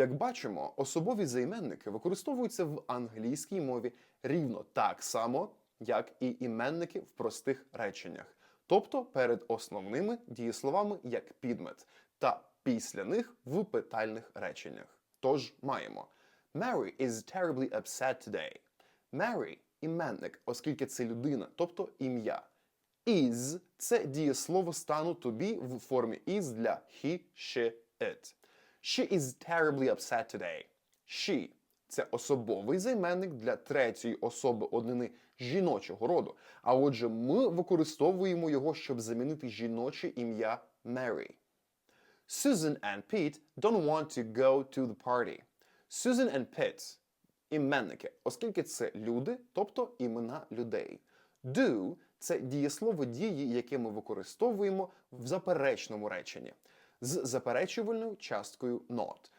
Як бачимо, особові займенники використовуються в англійській мові рівно так само, як і іменники в простих реченнях, тобто перед основними дієсловами як підмет, та після них в питальних реченнях. Тож маємо Mary is terribly upset today. Mary – іменник, оскільки це людина, тобто ім'я. Is – це дієслово стану тобі в формі is для he, she, it. She is terribly upset today. She – це особовий займенник для третьої особи однини жіночого роду. А отже, ми використовуємо його, щоб замінити жіноче ім'я Mary. Susan and Pete don't want to go to the party. Susan and Pete – іменники, оскільки це люди, тобто імена людей. Do – це дієслово дії, яке ми використовуємо в заперечному реченні з заперечувальною часткою not.